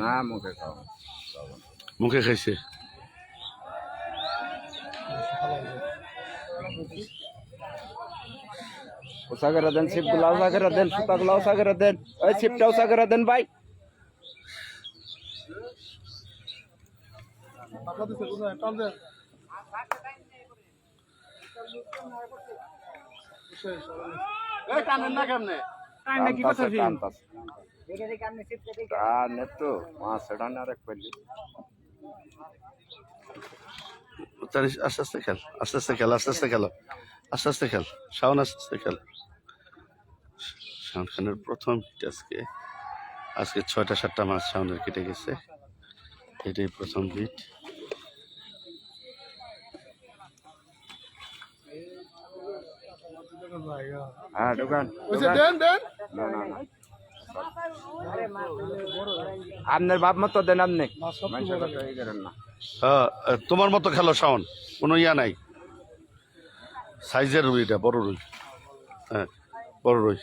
না মুখে খাও মুখে খাইছে? করে দেন ছিপগুলা করে দেন সুতা গুলা করে দেন। ওই ছিপটা উষা দেন ভাই। টানে তো মাছ টানে পেলি জানিস আস্তে আস্তে খেল আস্তে আস্তে খেল আস্তে আস্তে খেলো আস্তে আস্তে খেল শাওন আস্তে আস্তে খেল। শাওন খানের প্রথম হিট আজকে। আজকে ছয়টা সাতটা মাছ শাওনের কেটে গেছে। এটাই প্রথম হিট হ্যাঁ দোকান দেন দেন। না না না। আপনার বাপ মতো দেন আপনি। হ্যাঁ, তোমার মতো খেলো শাওন কোনো ইয়া নাই। সাইজের রুই এটা বড় রুই। হ্যাঁ বড় রুই।